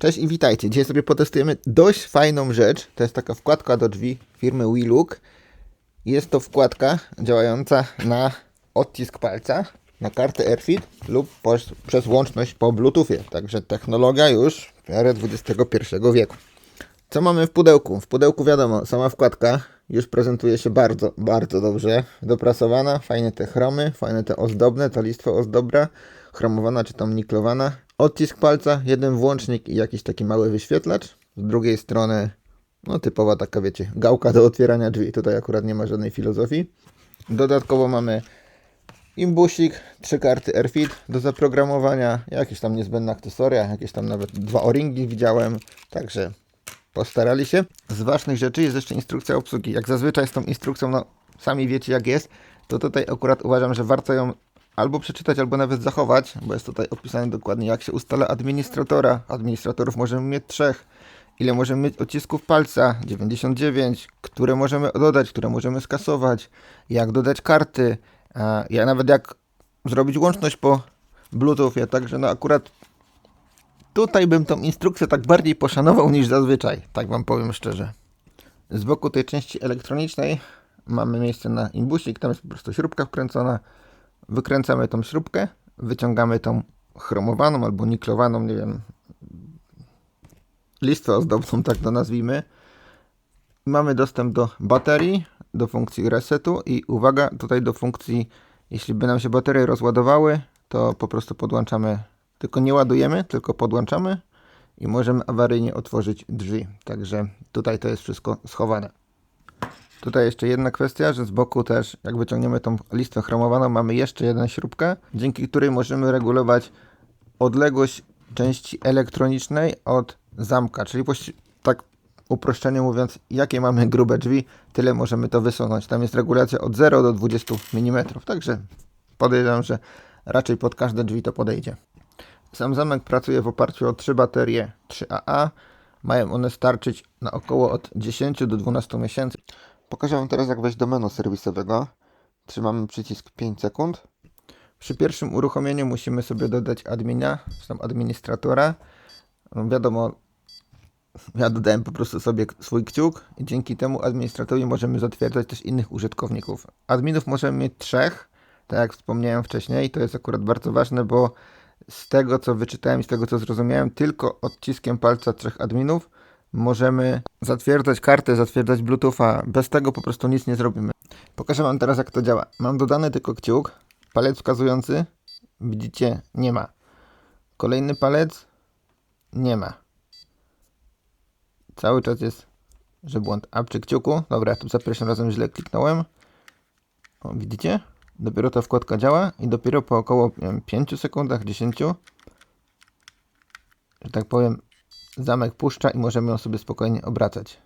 Cześć i witajcie. Dzisiaj sobie potestujemy dość fajną rzecz. To jest taka wkładka do drzwi firmy WeLook. Jest to wkładka działająca na odcisk palca, na kartę AirFit lub pos- przez łączność po Bluetoothie. Także technologia już w miarę XXI wieku. Co mamy w pudełku? W pudełku wiadomo, sama wkładka już prezentuje się bardzo, bardzo dobrze. Doprasowana, fajne te chromy, fajne te ozdobne, ta listwa ozdobna, chromowana czy tam niklowana. Odcisk palca, jeden włącznik i jakiś taki mały wyświetlacz. Z drugiej strony, no typowa taka wiecie, gałka do otwierania drzwi. Tutaj akurat nie ma żadnej filozofii. Dodatkowo mamy imbusik, trzy karty AirFit do zaprogramowania, jakieś tam niezbędne akcesoria, jakieś tam nawet dwa o-ringi widziałem, także postarali się. Z ważnych rzeczy jest jeszcze instrukcja obsługi. Jak zazwyczaj z tą instrukcją, no sami wiecie jak jest, to tutaj akurat uważam, że warto ją albo przeczytać, albo nawet zachować, bo jest tutaj opisane dokładnie jak się ustala administratora. Administratorów możemy mieć trzech. Ile możemy mieć odcisków palca? 99. Które możemy dodać, które możemy skasować. Jak dodać karty. Ja nawet jak zrobić łączność po Bluetoothie. Także no akurat Tutaj bym tą instrukcję tak bardziej poszanował niż zazwyczaj, tak wam powiem szczerze. Z boku tej części elektronicznej mamy miejsce na imbusik, tam jest po prostu śrubka wkręcona. Wykręcamy tą śrubkę, wyciągamy tą chromowaną albo niklowaną, nie wiem, listwę ozdobną, tak to nazwijmy. Mamy dostęp do baterii, do funkcji resetu i uwaga, tutaj do funkcji, jeśli by nam się baterie rozładowały, to po prostu podłączamy, tylko nie ładujemy, tylko podłączamy i możemy awaryjnie otworzyć drzwi. Także tutaj to jest wszystko schowane. Tutaj jeszcze jedna kwestia, że z boku też, jak wyciągniemy tą listwę chromowaną, mamy jeszcze jedną śrubkę, dzięki której możemy regulować odległość części elektronicznej od zamka, czyli tak uproszczenie mówiąc, jakie mamy grube drzwi, tyle możemy to wysunąć. Tam jest regulacja od 0 do 20 mm, także podejrzewam, że raczej pod każde drzwi to podejdzie. Sam zamek pracuje w oparciu o trzy baterie 3AA. Mają one starczyć na około od 10 do 12 miesięcy. Pokażę Wam teraz jak wejść do menu serwisowego. Trzymamy przycisk 5 sekund. Przy pierwszym uruchomieniu musimy sobie dodać admina, czy tam administratora. No wiadomo, ja dodałem po prostu sobie swój kciuk i dzięki temu administratorowi możemy zatwierdzać też innych użytkowników. Adminów możemy mieć trzech, tak jak wspomniałem wcześniej. To jest akurat bardzo ważne, bo z tego co wyczytałem i z tego co zrozumiałem, tylko odciskiem palca trzech adminów możemy zatwierdzać kartę, zatwierdzać Bluetootha. Bez tego po prostu nic nie zrobimy. Pokażę Wam teraz jak to działa. Mam dodany tylko kciuk, palec wskazujący, widzicie, nie ma. Kolejny palec, nie ma. Cały czas jest, że błąd. A przy kciuku, dobra, tu za pierwszym razem źle kliknąłem. O, widzicie? Dopiero ta wkładka działa i dopiero po około wiem, 5 sekundach, 10, że tak powiem, zamek puszcza i możemy ją sobie spokojnie obracać.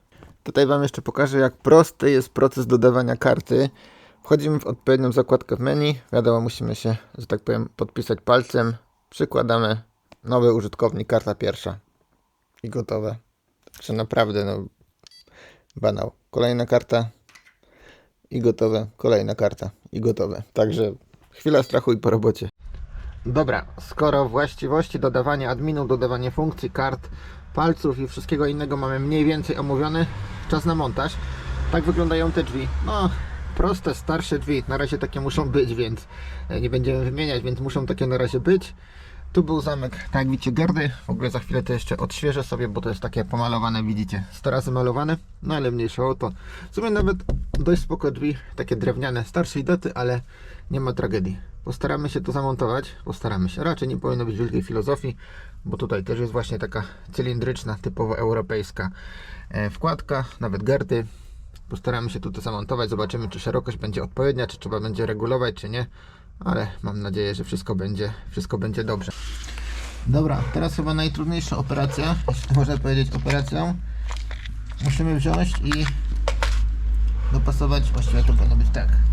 Tutaj Wam jeszcze pokażę, jak prosty jest proces dodawania karty. Wchodzimy w odpowiednią zakładkę w menu. Wiadomo, musimy się, że tak powiem, podpisać palcem. Przykładamy nowy użytkownik, karta pierwsza i gotowe. Także naprawdę, no, banał. Kolejna karta i gotowe. Kolejna karta i gotowe. Także chwila strachu i po robocie. Dobra, skoro właściwości dodawania adminów, dodawanie funkcji, kart, palców i wszystkiego innego mamy mniej więcej omówione, czas na montaż. Tak wyglądają te drzwi. No, proste, starsze drzwi. Na razie takie muszą być, więc e, nie będziemy wymieniać, więc muszą takie na razie być. Tu był zamek, tak jak widzicie, gardy. W ogóle za chwilę to jeszcze odświeżę sobie, bo to jest takie pomalowane, widzicie, 100 razy malowane. No ale mniejsza o to. W sumie nawet dość spoko drzwi, takie drewniane, starszej daty, ale nie ma tragedii. Postaramy się to zamontować, postaramy się. Raczej nie powinno być wielkiej filozofii, bo tutaj też jest właśnie taka cylindryczna, typowo europejska e, wkładka, nawet gardy. Postaramy się tutaj zamontować, zobaczymy czy szerokość będzie odpowiednia, czy trzeba będzie regulować, czy nie. Ale mam nadzieję, że wszystko będzie, wszystko będzie dobrze. Dobra, teraz chyba najtrudniejsza operacja, jeśli można powiedzieć operacją. Musimy wziąć i dopasować, właściwie to powinno być tak.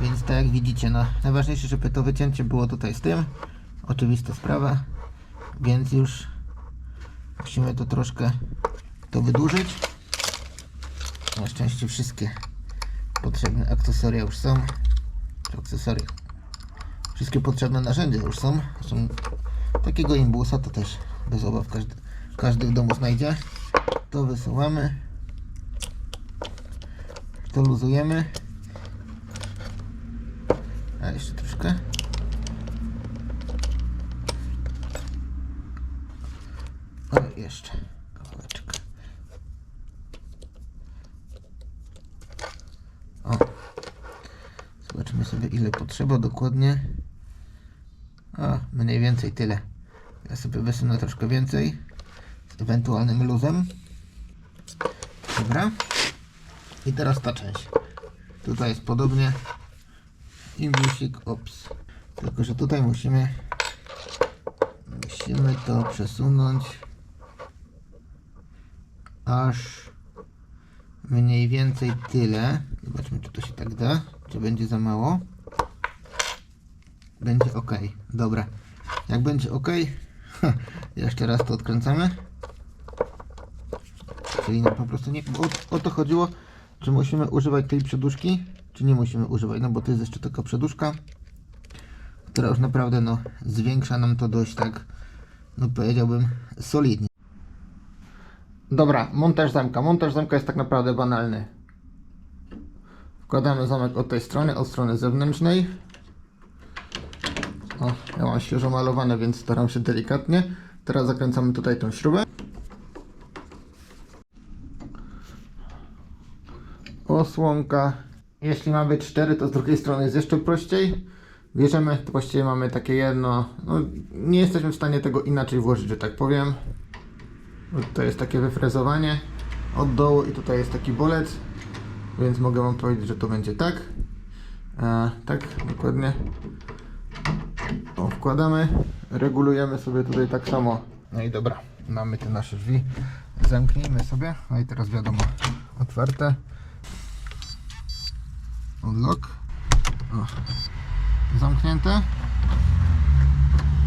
Więc tak jak widzicie, no, najważniejsze, żeby to wycięcie było tutaj z tym. Oczywista sprawa. Więc już musimy to troszkę to wydłużyć. Na szczęście wszystkie potrzebne akcesoria już są. Czy akcesoria? Wszystkie potrzebne narzędzia już są. Zresztą takiego imbusa to też bez obaw każdy, każdy w domu znajdzie. To wysyłamy. To luzujemy. Jeszcze troszkę. O, jeszcze. O. Zobaczymy sobie ile potrzeba dokładnie. A, mniej więcej tyle. Ja sobie wysunę troszkę więcej. Z ewentualnym luzem. Dobra. I teraz ta część. Tutaj jest podobnie. Imbusik, ops. Tylko, że tutaj musimy musimy to przesunąć aż mniej więcej tyle. Zobaczmy, czy to się tak da. Czy będzie za mało? Będzie ok. Dobra. Jak będzie ok, jeszcze raz to odkręcamy. Czyli po prostu nie. O, o to chodziło, czy musimy używać tej przeduszki, czy nie musimy używać. No bo to jest jeszcze taka przeduszka, która już naprawdę no, zwiększa nam to dość tak, no powiedziałbym, solidnie. Dobra, montaż zamka. Montaż zamka jest tak naprawdę banalny. Wkładamy zamek od tej strony, od strony zewnętrznej. O, ja mam świeżo malowane, więc staram się delikatnie. Teraz zakręcamy tutaj tą śrubę. Osłonka. Jeśli ma być 4, to z drugiej strony jest jeszcze prościej. Bierzemy, to właściwie mamy takie jedno. No, nie jesteśmy w stanie tego inaczej włożyć, że tak powiem. To jest takie wyfrezowanie od dołu i tutaj jest taki bolec, więc mogę Wam powiedzieć, że to będzie tak. E, tak, dokładnie. O, wkładamy, regulujemy sobie tutaj tak samo. No i dobra, mamy te nasze drzwi. Zamknijmy sobie. No i teraz wiadomo, otwarte. Unlock. O. Zamknięte.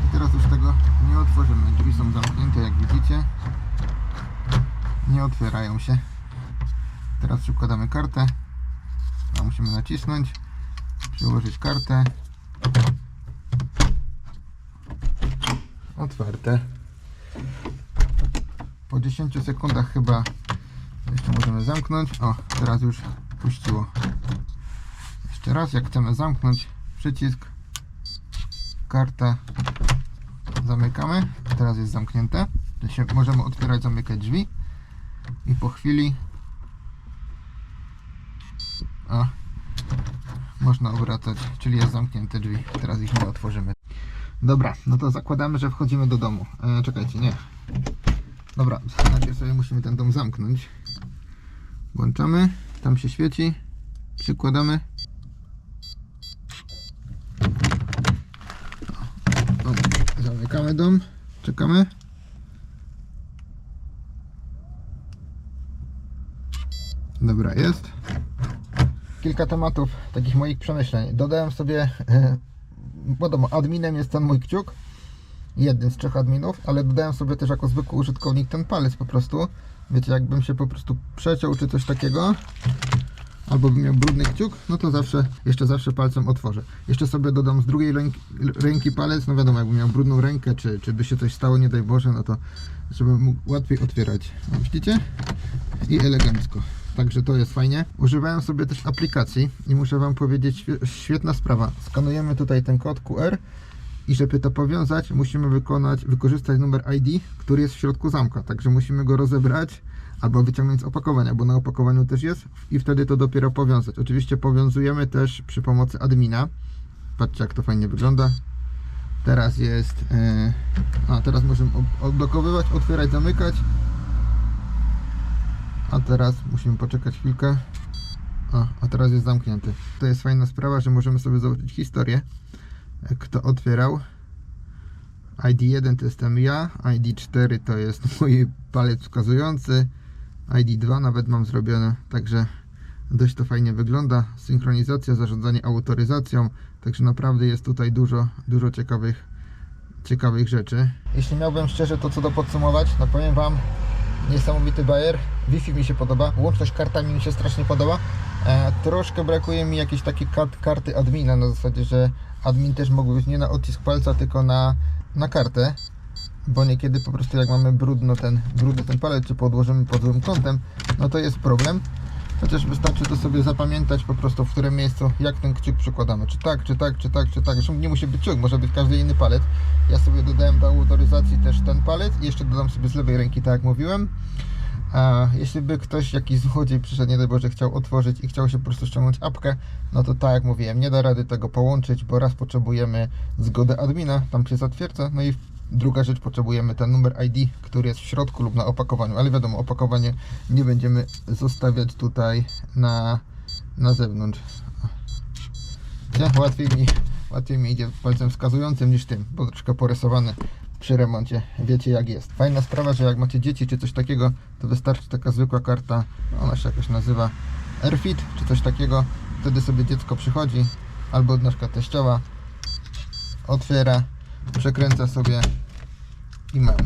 I teraz już tego nie otworzymy. Drzwi są zamknięte, jak widzicie. Nie otwierają się. Teraz przykładamy kartę. A musimy nacisnąć, przyłożyć kartę. Otwarte. Po 10 sekundach chyba jeszcze możemy zamknąć. O, teraz już puściło. Jeszcze raz, jak chcemy zamknąć przycisk, karta, zamykamy. Teraz jest zamknięte. Się możemy otwierać, zamykać drzwi i po chwili o, można obracać, czyli jest zamknięte drzwi. Teraz ich nie otworzymy. Dobra, no to zakładamy, że wchodzimy do domu. E, czekajcie, nie. Dobra, najpierw sobie musimy ten dom zamknąć. Włączamy, tam się świeci, przykładamy. O, zamykamy dom, czekamy. Dobra, jest. Kilka tematów takich moich przemyśleń. Dodałem sobie, e, wiadomo, adminem jest ten mój kciuk, jednym z trzech adminów, ale dodałem sobie też jako zwykły użytkownik ten palec po prostu. Wiecie, jakbym się po prostu przeciął czy coś takiego, albo bym miał brudny kciuk, no to zawsze, jeszcze zawsze palcem otworzę. Jeszcze sobie dodam z drugiej ręki, ręki palec, no wiadomo, jakbym miał brudną rękę, czy, czy by się coś stało, nie daj Boże, no to żeby mógł łatwiej otwierać. No, widzicie? I elegancko. Także to jest fajnie. Używałem sobie też aplikacji i muszę Wam powiedzieć, świe- świetna sprawa. Skanujemy tutaj ten kod QR i żeby to powiązać, musimy wykonać, wykorzystać numer ID, który jest w środku zamka. Także musimy go rozebrać albo wyciągnąć z opakowania, bo na opakowaniu też jest i wtedy to dopiero powiązać. Oczywiście powiązujemy też przy pomocy admina. Patrzcie jak to fajnie wygląda. Teraz jest. e, a teraz możemy odblokowywać, otwierać, zamykać. A teraz musimy poczekać chwilkę. A, a teraz jest zamknięty. To jest fajna sprawa, że możemy sobie zobaczyć historię. e, Kto otwierał. ID1 to jestem ja, ID4 to jest mój palec wskazujący, ID2 nawet mam zrobione, także dość to fajnie wygląda. Synchronizacja, zarządzanie autoryzacją, także naprawdę jest tutaj dużo, dużo ciekawych, ciekawych rzeczy. Jeśli miałbym szczerze to co do podsumować, no powiem Wam, niesamowity bajer. Wi-Fi mi się podoba, łączność kartami mi się strasznie podoba. E, troszkę brakuje mi jakiejś takiej kart, karty admina, na zasadzie, że admin też mógłby być nie na odcisk palca, tylko na, na kartę. Bo niekiedy po prostu jak mamy brudno ten, brudny ten palet, czy podłożymy pod złym kątem, no to jest problem. Chociaż wystarczy to sobie zapamiętać po prostu w którym miejscu, jak ten kciuk przykładamy. Czy tak, czy tak, czy tak, czy tak. Zresztą nie musi być kciuk, może być każdy inny palet. Ja sobie dodałem do autoryzacji też ten palet i jeszcze dodam sobie z lewej ręki, tak jak mówiłem. A jeśli by ktoś, jakiś złodziej przyszedł, nie daj Boże, chciał otworzyć i chciał się po prostu ściągnąć apkę, no to tak jak mówiłem, nie da rady tego połączyć, bo raz potrzebujemy zgodę admina, tam się zatwierdza, no i druga rzecz, potrzebujemy ten numer ID, który jest w środku lub na opakowaniu, ale wiadomo, opakowanie nie będziemy zostawiać tutaj na, na zewnątrz. Nie, łatwiej mi, łatwiej mi idzie palcem wskazującym niż tym, bo troszkę porysowane przy remoncie. Wiecie jak jest. Fajna sprawa, że jak macie dzieci czy coś takiego, to wystarczy taka zwykła karta, ona się jakoś nazywa Airfit czy coś takiego. Wtedy sobie dziecko przychodzi, albo na przykład teściowa, otwiera, przekręca sobie i mamy.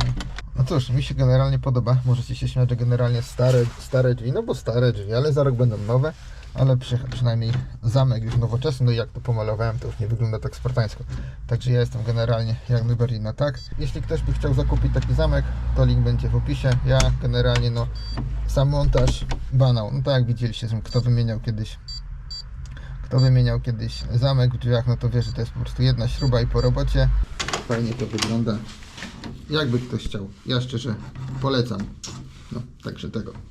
No cóż, mi się generalnie podoba. Możecie się śmiać, że generalnie stare, stare drzwi, no bo stare drzwi, ale za rok będą nowe. Ale przy, przynajmniej zamek już nowoczesny, no i jak to pomalowałem, to już nie wygląda tak spartańsko. Także ja jestem generalnie jak najbardziej na tak. Jeśli ktoś by chciał zakupić taki zamek, to link będzie w opisie. Ja generalnie, no, sam montaż, banał. No tak jak widzieliście, kto wymieniał kiedyś kto wymieniał kiedyś zamek w drzwiach, no to wie, że to jest po prostu jedna śruba i po robocie. Fajnie to wygląda. Jakby ktoś chciał. Ja szczerze polecam. No, także tego.